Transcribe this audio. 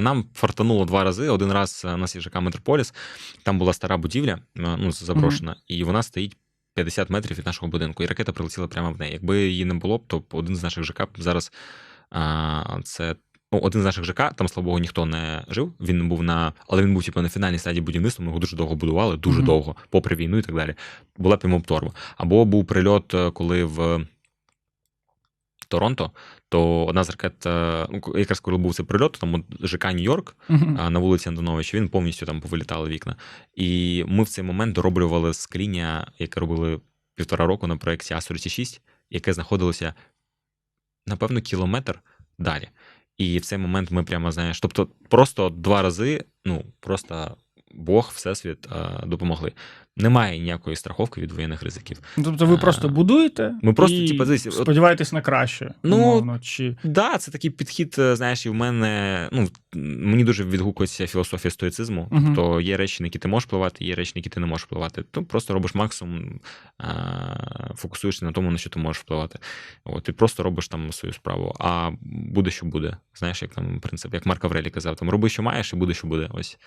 Нам фартануло два рази. Один раз е, у нас є ЖК Метрополіс, там була стара будівля, е, ну, заброшена, і вона стоїть 50 метрів від нашого будинку, і ракета прилетіла прямо в неї. Якби її не було то один з наших ЖК зараз а, це. Ну, один з наших ЖК, там, слава Богу, ніхто не жив. Він був на. Але він був типу, на фінальній стадії будівництва. Ми його дуже довго будували, дуже Мгм. довго, попри війну і так далі. Була б йому б торба. Або був прильот, е, коли в Торонто, то одна з ракет, е, ну, якраз коли був цей прильот, там ЖК Нью-Йорк, а, на вулиці Антоновича, він повністю там повилітали вікна. І ми в цей момент дороблювали скління, яке робили півтора року на проєкті А46, яке знаходилося, напевно, кілометр далі. І в цей момент ми прямо, знаєш, тобто просто два рази, ну, просто Бог, Всесвіт а, допомогли. Немає ніякої страховки від воєнних ризиків. Тобто ви А, просто будуєте ми просто, і типу, сподіваєтесь на краще. Ну, умовно, чи... Да, це такий підхід, е, знаєш, і в мене. Ну, мені дуже відгукується філософія стоїцизму. Мгм. Тобто є речі, на які ти можеш впливати, є речі, на які ти не можеш впливати. То просто робиш максимум, а, фокусуєшся на тому, на що ти можеш впливати. От, ти просто робиш там свою справу, а буде, що буде. Знаєш, як там принцип, як Марк Аврелій казав, там роби, що маєш, і буде, що буде. Ось.